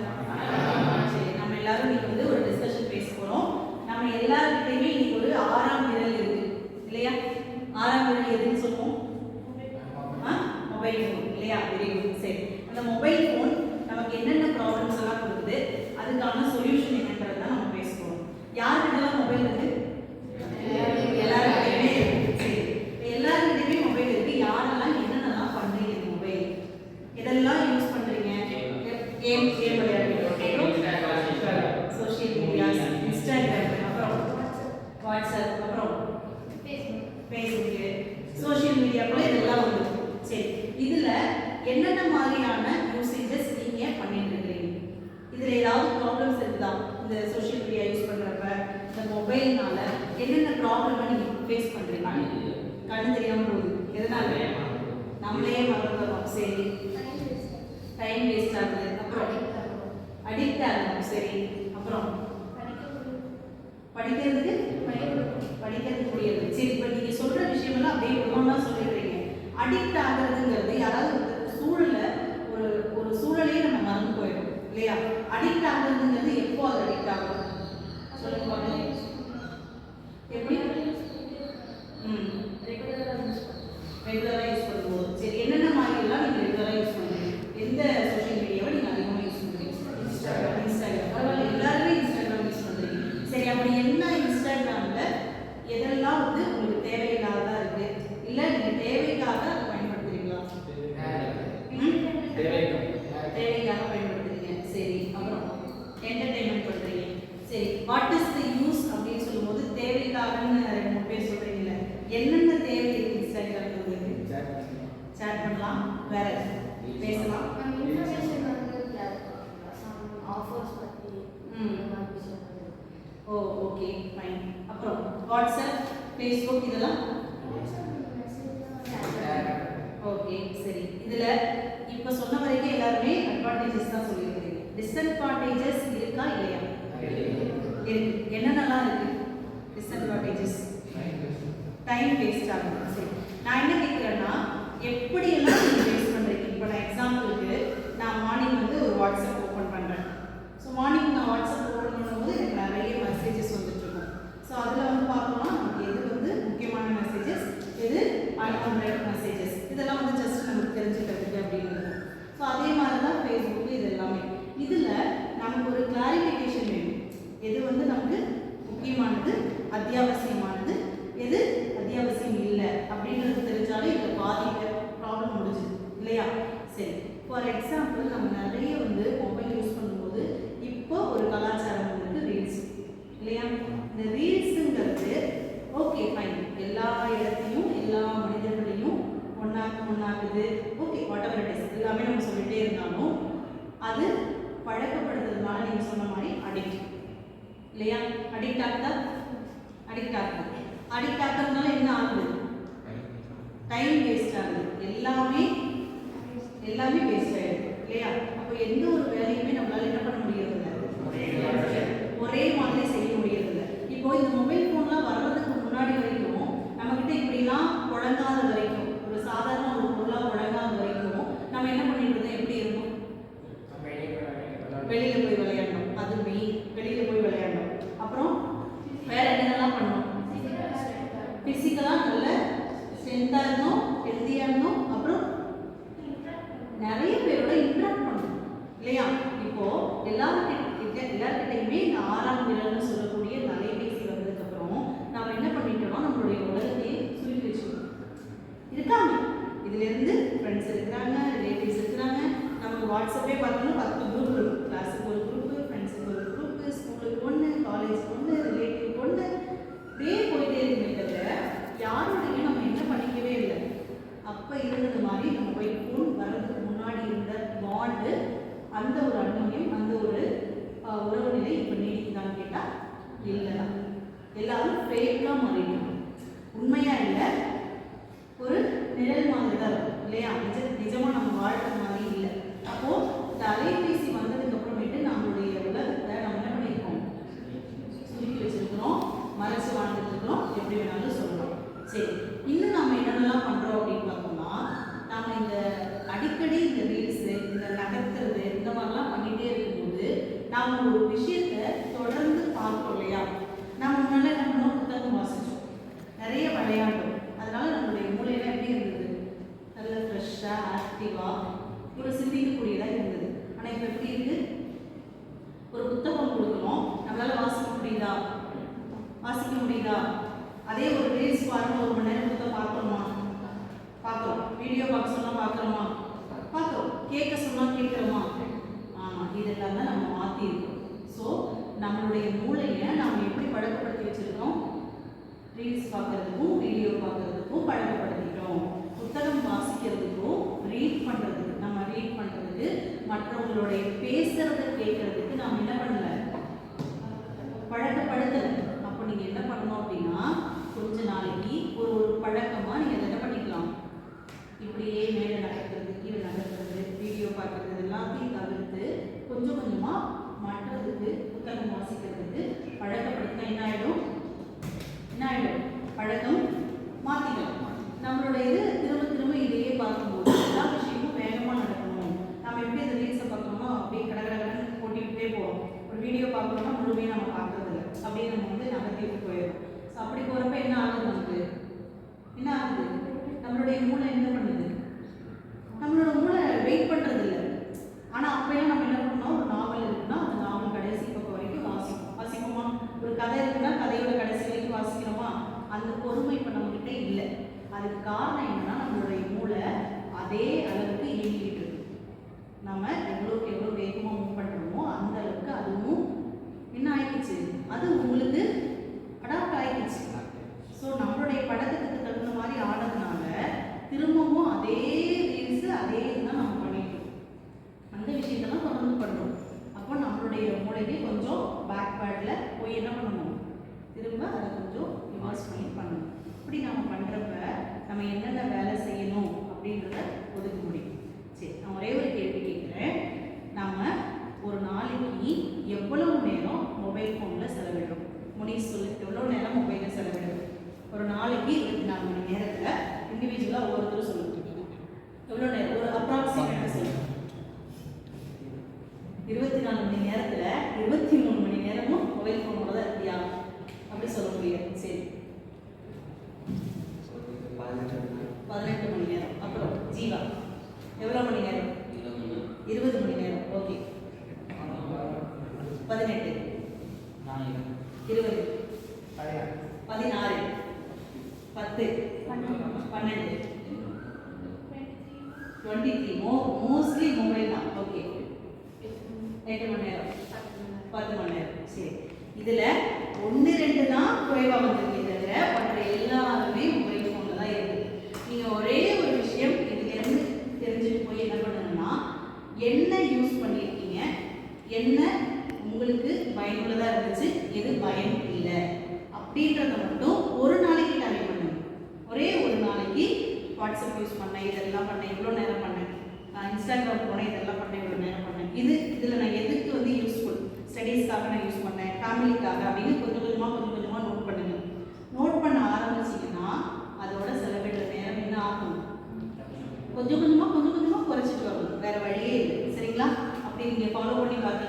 சரி நம்ம எல்லாரும் இன்னைக்கு வந்து ஒரு டிஸ்கஷன் பேச போறோம். நம்ம எல்லாருக்கிட்டையுமே இன்னைக்கு ஒரு ஆறாம் விரல் இருக்கு இல்லையா? ஆறாம் விரல் எதுன்னு சொல்லுவோம்? மொபைல் ஃபோன் இல்லையா? வெரி குட் சரி. அந்த மொபைல் ஃபோன் நமக்கு என்னென்ன ப்ராப்ளம்ஸ் எல்லாம் கொடுக்குது அதுக்கான சொல்யூஷன் என்னன்றதை நம்ம பேசுவோம் போறோம் யாருக்கிட்டலாம் மொபைல் இருக்கு எல்லாருக்கிட்டையுமே இருக்கு சரி இப்ப எல்லாருக்கிட்டையுமே மொபைல் இருக்கு யாரெல்லாம் என்னென்னலாம் பண்றீங்க இந்த மொபைல் இதெல்லாம் யூஸ் பண்றீங்க கேம் கேம் விளையாடுறீங்க சோஷியல் மீடியாஸ் இன்ஸ்டாகிராம் அப்புறம் வாட்ஸ்அப் அப்புறம் ஃபேஸ்புக்கு சோஷியல் மீடியாக்குள்ள இதெல்லாம் வந்து சரி இதுல என்னென்ன மாதிரியான யூசேஜஸ் நீங்க பண்ணிட்டு இருக்கீங்க இதுல ஏதாவது ப்ராப்ளம்ஸ் இருக்குதா இந்த சோஷியல் மீடியா யூஸ் பண்றப்ப இந்த மொபைல்னால என்னென்ன ப்ராப்ளம் நீங்க ஃபேஸ் பண்றீங்க. கண்ணு தெரியாமல் போகுது. எதனால? நம்மளே மறந்துடுறோம் சரி. டைம் வேஸ்ட் ஆகுது. அப்புறம் அடிக்ட் ஆகும் சரி. அப்புறம் படிக்கிறதுக்கு படிக்கிறதுக்கு முடியாது. சரி இப்போ நீங்க சொல்ற விஷயமெல்லாம் அப்படியே ஒவ்வொன்றா சொல்லிடுறீங்க. அடிக்ட் ஆகிறதுங்கிறது யாராவது ஒரு சூழலை ஒரு ஒரு சூழலையே நம்ம மறந்து போயிடும் இல்லையா? அடிக்ட் ஆகிறதுங்கிறது எப்போ அது அடிக்ட் ஆகும் சொல்லுங்க பாருங்க எப்படி ம் ரெகுலராக யூஸ் பண்ணும்போது சரி என்னென்ன மாதிரியெல்லாம் நீங்கள் ரெகுலராக யூஸ் பண்ணுறீங்க எந்த சோஷியல் மீடியாவை நீங்கள் அதிகமாக யூஸ் பண்ணுறீங்க இன்ஸ்டாகிராம் இன்ஸ்டாகிராம் பரவாயில்ல எல்லாருமே இன்ஸ்டாகிராம் யூஸ் பண்ணுறீங்க சரி அப்படி என்ன இன்ஸ்டாகிராமில் எதெல்லாம் வந்து உங்களுக்கு தேவையில்லாததா இருக்கு இல்லை நீங்கள் தேவைக்காக அதை பயன்படுத்துறீங்களா ம்? தேவைக்காக பயன்படுத்துறீங்க. சரி அப்புறம் என்டர்டைன்மெண்ட் பண்ணுறீங்க சரி வாட் இஸ் தி யூஸ் அப்படின்னு சொல்லும்போது தேவைக்காகன்னு ரெண்டு மூணு பேர் சொல்கிறீங்களே என்னென்ன தேவை இருக்கு இன்ஸ்டாகிராமில் உங்களுக்கு சேட் பண்ணலாம். வேற பேசலாம். ஓ ஓகே ஃபைன் அப்புறம் வாட்ஸ்அப் ஃபேஸ்புக் இதெல்லாம் ஓகே சரி இதில் இப்போ சொன்ன வரைக்கும் எல்லாருமே அட்வான்டேஜஸ் தான் சொல்லியிருக்கீங்க டிஸ்அட்வான்டேஜஸ் இருக்கா இல்லையா? இருக்கு. என்னென்னலாம் இருக்கு? டிஸ்அட்வான்டேஜஸ் டைம் வேஸ்ட் ஆகும் சரி. நான் என்ன கேட்குறேன்னா எப்படியெல்லாம் நீங்கள் வேஸ்ட் பண்ணுறீங்க இப்போ நான் எக்ஸாம்பிளுக்கு நான் மார்னிங் வந்து ஒரு வாட்ஸ்அப் ஓப்பன் பண்ணுறேன் ஸோ மார்னிங் நான் வாட்ஸ்அப் ஓப்பன் பண்ணும்போது எனக்கு நிறைய மெசேஜஸ் வந்துட்டு இருக்கும் ஸோ அதில் வந்து பார்த்தோம்னா நமக்கு எது வந்து முக்கியமான மெசேஜஸ் எது அன்வான்ட் மெசேஜஸ் இதெல்லாம் வந்து ஜஸ்ட் நமக்கு தெரிஞ்சுக்கிறதுக்கு அப்படின்னு இருக்கும் ஸோ அதே மாதிரி தான் ஃபேஸ்புக் இது எல்லாமே இதில் நமக்கு ஒரு கிளாரிஃபிகேஷன் வேணும் எது வந்து நமக்கு முக்கியமானது அத்தியாவசியமானது. எது? அத்தியாவசியம் இல்லை. அப்படின்றது தெரிஞ்சாலே இதில் பாதி ப்ராப்ளம் முடிஞ்சுது. இல்லையா? சரி. ஃபார் எக்ஸாம்பிள் நம்ம நிறைய வந்து மொபைல் யூஸ் பண்ணும்போது இப்போ ஒரு கலாச்சாரம் வந்து ரீல்ஸ் இல்லையா? இந்த ரீல்ஸுங்கிறது ஓகே ஃபைன் எல்லா இடத்தையும் எல்லா மனிதர்களையும் ஒன்றாக்கு ஒன்றாக்குது okay whatever it is எல்லாமே நம்ம சொல்லிகிட்டே இருந்தாலும் அது பழக்கப்படுத்துறதுனால நீங்கள் சொன்ன மாதிரி அடிக்ட் இல்லையா? அடிக்ட் ஆகுதா? அடிக்ட் ஆகுது அடிக்ட் ஆகிறதுனால என்ன ஆகுது? டைம் வேஸ்ட் ஆகுது. எல்லாமே எல்லாமே வேஸ்ட் ஆகிடும் இல்லையா? அப்போ எந்த ஒரு வேலையுமே நம்மளால என்ன பண்ண முடியும்? நிறைய பேரோட இன்ட்ராக்ட் பண்ணணும் இல்லையா? இப்போ எல்லாருக்கிட்ட எல்லாருக்கிட்டையுமே இந்த ஆறாம் விரல்னு சொல்லக்கூடிய இந்த அலைபேசி வந்ததுக்கு அப்புறம் நாம என்ன பண்ணிட்டோம்னா நம்மளுடைய உலகத்தையே சுருக்கி வச்சுக்கணும். இருக்காங்க இதுல இருந்து ஃப்ரெண்ட்ஸ் இருக்கிறாங்க ரிலேட்டிவ்ஸ் இருக்கிறாங்க. நமக்கு வாட்ஸ்அப்பே பார்த்தோம்னா பத்து குரூப் இருக்கும் கிளாஸுக்கு ஒரு குரூப் ஃப்ரெண்ட்ஸுக்கு ஒரு குரூப் ஸ்கூலுக்கு ஒன்று காலேஜ் ஒன்று ரிலேட்டிவ் ஒன்று இப்படியே போயிட்டே இருக்குமே தவிர யாரோடையும் நம்ம என்ன பண்ணிக்கவே இல்லை அப்போ இருந்தது மாதிரி நம்ம போய் ஃபோன் வர்றதுக்கு முன்னாடி இருந்த பாண்டு அந்த ஒரு அந்யோன்யம் அந்த ஒரு ஆஹ், உறவு நிலை இப்போ நீடிக்குதான்னு கேட்டால் இல்லை தான் எல்லாரும் ஃபேக்காக மாறிடும் உண்மையாக இல்லை ஒரு நிழல் மாதிரி தான் இருக்கும் இல்லையா நிஜ நிஜமாக நம்ம வாழ்கிற மாதிரி இல்லை அப்போது இந்த அலைபேசி வந்ததுக்கு அப்புறமேட்டு நம்மளுடைய உலகத்தை நம்ம என்ன பண்ணியிருக்கோம் சுருக்கி வச்சிருக்கிறோம் மறைச்சு வாழ்ந்துட்டு இருக்கிறோம் எப்படி வேணாலும் சொல்லலாம் சரி இன்னும் நம்ம என்னென்னலாம் பண்ணுறோம் அப்படின்னு பார்த்தோம்னா நாம இந்த அடிக்கடி இந்த ரீல்ஸு இந்த நகர்த்துறது இந்த மாதிரிலாம் பண்ணிகிட்டே இருக்கும்போது நாம ஒரு விஷயத்தை தொடர்ந்து பார்க்கிறோம் இல்லையா நம்ம முன்னால என்ன பண்ணோம் புத்தகம் வாசிச்சோம் நிறைய விளையாண்டோம் அதனால நம்மளுடைய மூளையில எப்படி இருந்தது நல்ல ஃப்ரெஷ்ஷாக ஆக்டிவாக ஒரு சிந்திக்கக்கூடியதாக இருந்தது ஆனால் இப்போ எப்படி இருக்கு ஒரு புத்தகம் கொடுக்கணும் நம்மளால வாசிக்க முடியுதா வாசிக்க முடியுதா அதே ஒரு ரீல்ஸ் பாருங்க ஒரு மணி நேரம் கொடுத்தா பார்க்கணுமா பார்க்குறோம் வீடியோ பார்க்க சொன்னா பார்க்குறோமா பார்க்குறோம் கேட்க சொன்னா கேட்குறோமா ஆமாம் இதெல்லாம் தான் நம்ம மாற்றிருக்கோம் ஸோ நம்மளுடைய மூளையை நம்ம எப்படி பழக்கப்படுத்தி வச்சிருக்கோம் ரீல்ஸ் பார்க்கறதுக்கும் வீடியோ பார்க்கறதுக்கும் பழக்கப்படுத்திட்டோம் புத்தகம் வாசிக்கிறதுக்கும் ரீட் பண்ணுறதுக்கு நம்ம ரீட் பண்ணுறதுக்கு அவங்களுடைய பேசுறத கேட்கறதுக்கு நாம் என்ன பண்ணல? பழக்கப்படுத்தல. அப்போ நீங்க என்ன பண்ணணும் அப்படின்னா கொஞ்ச நாளைக்கு ஒரு ஒரு பழக்கமா நீங்க அதை என்ன பண்ணிக்கலாம்? இப்படியே மேலே நடக்கிறது கீழே நடக்கிறது வீடியோ பார்க்கறது எல்லாத்தையும் தவிர்த்து கொஞ்சம் கொஞ்சமா மாற்றுறதுக்கு புத்தகம் வாசிக்கிறதுக்கு பழக்கப்படுத்தினா என்ன ஆயிடும்? என்ன ஆயிடும்? பழக்கம் மாத்திக்கலாம். நம்மளோட இது திரும்ப திரும்ப இதையே பார்க்கும்போது எல்லா விஷயமும் வேகமா நடக்கணும் நம்ம எப்படி அந்த ரீல்ஸை பார்க்கணுமோ அப்படியே கட கட கடன்னு போட்டிக்கிட்டே போறோம் ஒரு வீடியோ பார்க்கணும்னா முழுமையாக நம்ம பார்க்கறது இல்லை அப்படியே நம்ம வந்து நகர்த்திட்டு போயிடும் ஸோ அப்படி போறப்ப என்ன ஆகுது நமக்கு என்ன ஆகுது நம்மளுடைய மூளை என்ன பண்ணுது நம்மளோட மூளை வெயிட் பண்றது இல்லை ஆனா அப்பெல்லாம் நம்ம என்ன பண்ணோம் ஒரு நாவல் இருக்குன்னா அந்த நாவல் கடைசி பக்கம் வரைக்கும் வாசிப்போம் வாசிப்போமா ஒரு கதை இருக்குன்னா கதையோட கடைசி வரைக்கும் வாசிக்கிறோமா அந்த பொறுமை இப்போ நம்மகிட்ட இல்லை. அதுக்கு காரணம் என்னன்னா நம்மளுடைய மூளை அதே அளவுக்கு இயங்கிட்டு இருக்கு. நம்ம எவ்வளோக்கு எவ்வளோ வேகமாக மூவ் பண்ணுறோமோ அந்த அளவுக்கு அதுவும் என்ன ஆயிடுச்சு? அது உங்களுக்கு அடாப்ட் ஆயிடுச்சு. ஸோ நம்மளுடைய படத்துக்கு தகுந்த மாதிரி ஆனதுனால திரும்பவும் அதே ரீல்ஸ் அதே இதுதான் நம்ம பண்ணிட்டோம். அந்த விஷயத்தெல்லாம் தொடர்ந்து பண்ணுறோம் அப்போ நம்மளுடைய மூளைக்கு கொஞ்சம் பேக் பேக்வேர்டில் போய் என்ன பண்ணணும் திரும்ப அதை கொஞ்சம் ரிவர்ஸ் பண்ணி பண்ணணும். இப்படி நம்ம பண்ணுறப்ப நம்ம என்னென்ன வேலை செய்யணும் அப்படின்றத ஒதுக்க முடியும். சரி நான் ஒரே ஒரு கேள்வி கேட்குறேன். நம்ம ஒரு நாளைக்கு எவ்வளவு நேரம் மொபைல் ஃபோனில் செலவிடுறோம்? முனீஸ் சொல்லு எவ்வளோ நேரம் மொபைலில் செலவிடுறோம் ஒரு நாளைக்கு இருபத்தி நாலு மணி நேரத்தில் இண்டிவிஜுவலாக ஒவ்வொருத்தரும் சொல்லுங்க எவ்வளோ நேரம் ஒரு அப்ராக்சிமேட்டாக சொல்லுங்க இருபத்தி நாலு மணி நேரத்துல இருபத்தி மூணு மணி நேரமும் மொபைல் ஃபோனோட தான் இருக்கியா அப்படி சொல்ல முடியாது சரி பதினெட்டு மணி நேரம். அப்புறம் ஜீவா. எவ்வளோ மணி நேரம்? இருபது மணி நேரம். ஓகே. பதினெட்டு. இருபது. பதினாறு. பத்து. பன்னெண்டு. டுவெண்ட்டி த்ரீ மோ மோஸ்ட்லி மொபைல் தான். ஓகே எட்டு மணி நேரம். பத்து மணி நேரம். சரி. இதுல ஒன்று ரெண்டு தான் குறைவா வந்திருக்கே தவிர மற்ற எல்லாருமே மொபைல் ஃபோனில் தான் இருக்குது நீங்க ஒரே ஒரு விஷயம் இதுல இருந்து தெரிஞ்சுட்டு போய் என்ன பண்ணுங்கன்னா என்ன யூஸ் பண்ணியிருக்கீங்க என்ன உங்களுக்கு பயனுள்ளதாக இருந்துச்சு? எது பயன் இல்லை? அப்படின்றத மட்டும் ஒரு நாளைக்கு டைம் பண்ணுங்க. ஒரே ஒரு நாளைக்கு வாட்ஸ்அப் யூஸ் பண்ணேன் இதெல்லாம் பண்ணேன் இவ்வளோ நேரம் பண்ணேன். நான் இன்ஸ்டாகிராம் போனேன் இதெல்லாம் பண்ணேன் இவ்வளோ நேரம் பண்ணேன். இது இதில் நான் எதுக்கு வந்து யூஸ்ஃபுல் ஸ்டடீஸ்க்காக நான் யூஸ் பண்ணேன் ஃபேமிலிக்காக அப்படின்னு கொஞ்சம் கொஞ்சமாக கொஞ்சம் கொஞ்சமாக நோட் பண்ணுங்க. நோட் பண்ண ஆரம்பிச்சிங்கன்னா அதோட செலவிடுற நேரம் என்ன ஆகும்? கொஞ்சம் கொஞ்சமாக கொஞ்சம் கொஞ்சமாக குறைச்சிட்டு வரணும். வேறு வழியே இல்லை. சரிங்களா? அப்படி நீங்கள் ஃபாலோ பண்ணி பார்த்து